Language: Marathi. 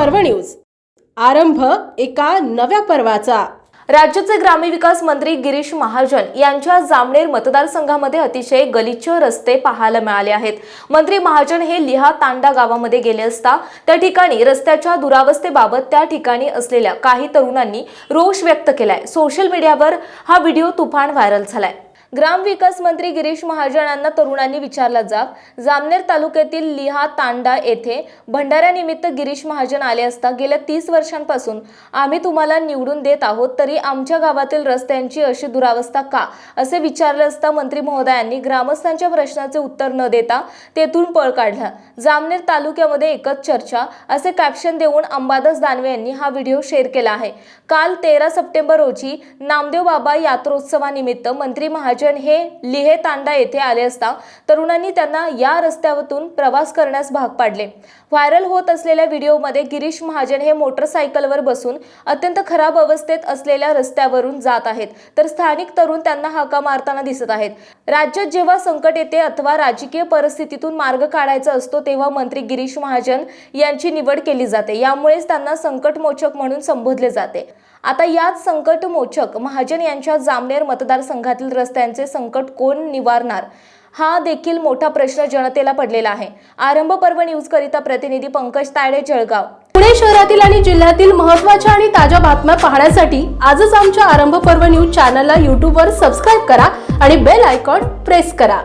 न्यूज. आरंभ एका नव्या पर्वाचा. राज्याचे ग्रामविकास मंत्री गिरीश महाजन यांच्या जामनेर मतदारसंघामध्ये अतिशय गलिच्छ रस्ते पाहायला मिळाले आहेत. मंत्री महाजन हे लिहा तांडा गावामध्ये गेले असता त्या ठिकाणी रस्त्याच्या दुरावस्थेबाबत त्या ठिकाणी असलेल्या काही तरुणांनी रोष व्यक्त केलाय. सोशल मीडियावर हा व्हिडिओ तुफान व्हायरल झालाय. ग्रामविकास मंत्री गिरीश महाजन यांना तरुणांनी विचारला जाब जामनेर तालुक्यातील लिहा तांडा येथे भंडाऱ्यानिमित्त गिरीश महाजन आले असता गेल्या तीस वर्षांपासून आम्ही तुम्हाला निवडून देत आहोत तरी आमच्या गावातील रस्त्यांची अशी दुरावस्था का? असे विचारले असता मंत्री महोदयांनी ग्रामस्थांच्या प्रश्नाचे उत्तर न देता तेथून पळ काढला. जामनेर तालुक्यामध्ये एकच चर्चा असे कॅप्शन देऊन अंबादास दानवे यांनी हा व्हिडिओ शेअर केला आहे. काल तेरा सप्टेंबर रोजी नामदेव बाबा यात्रोत्सवानिमित्त मंत्री महाजन हे लिहे तांडा येथे आले असता तरुणांनी त्यांना या रस्त्यावरून प्रवास करण्यास भाग पाडले. व्हायरल होत असलेल्या व्हिडिओमध्ये गिरीश महाजन हे मोटरसायकलवर बसून अत्यंत खराब अवस्थेत असलेल्या रस्त्यावरून जात आहेत. तर स्थानिक तरुण त्यांना हाका मारताना दिसत आहेत. राज्यात जेव्हा संकट येते अथवा राजकीय परिस्थितीतून मार्ग काढायचा असतो तेव्हा मंत्री गिरीश महाजन यांची निवड केली जाते. यामुळेच त्यांना संकटमोचक म्हणून संबोधले जाते. आता याच संकटमोचक महाजन यांच्या जामनेर मतदारसंघातील रस्त्यांचे संकट कोण निवारणार? हा देखील मोठा प्रश्न जनतेला पडलेला आहे. आरंभ पर्व न्यूज करिता प्रतिनिधी पंकज तायडे जळगाव. पुणे शहरातील आणि जिल्ह्यातील महत्त्वाच्या आणि ताज्या बातम्या पाहण्यासाठी आजच आमच्या आरंभ पर्व न्यूज चॅनलला यूट्यूबवर सबस्क्राईब करा आणि बेल आयकॉन प्रेस करा.